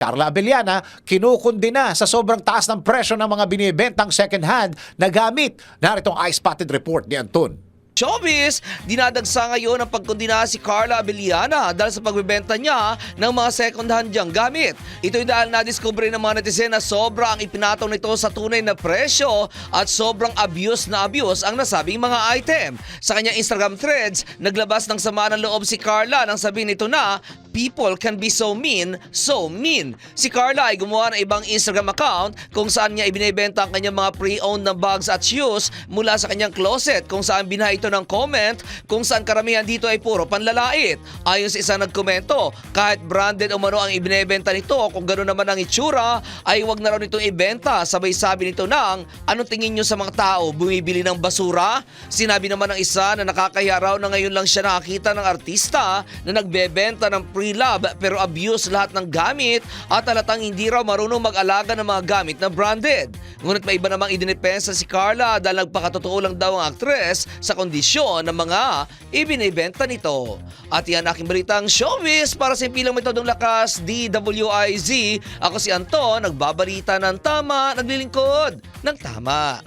Carla Abellana, kinukundina sa sobrang taas ng presyo ng mga binibentang second-hand na gamit. Naritong eye-spotted report ni Anton. Showbiz, dinadagsa ngayon ang pagkondina si Carla Abellana dahil sa pagbebenta niya ng mga second-hand diyang gamit. Ito'y dahil nadiskubre ng mga netizen na sobra ang ipinataw nito sa tunay na presyo at sobrang abuse na abuse ang nasabing mga item. Sa kanyang Instagram threads, naglabas ng sama ng loob si Carla nang sabihin nito na People can be so mean, so mean. Si Carla ay gumawa ng ibang Instagram account kung saan niya ibinebenta ang kanyang mga pre-owned na bags at shoes mula sa kanyang closet kung saan binaha ito ng comment kung saan karamihan dito ay puro panlalait. Ayon sa isang nagkomento, kahit branded umano ang ibinebenta nito kung gano'n naman ang itsura ay wag na raw nitong ibenta. Sabay sabi nito ng, anong tingin nyo sa mga tao, bumibili ng basura? Sinabi naman ng isa na nakakahiya raw na ngayon lang siya nakakita ng artista na nagbebenta ng pre-love pero abuse lahat ng gamit at halatang hindi raw marunong mag-alaga ng mga gamit na branded. Ngunit may iba namang idinipensa si Carla dahil nagpakatotoo lang daw ang aktres sa kondisyon ng mga ibinibenta nito. At yan aking balitang showbiz para sa impilang metodong lakas DWIZ. Ako si Anton, nagbabalita ng tama, naglilingkod ng tama.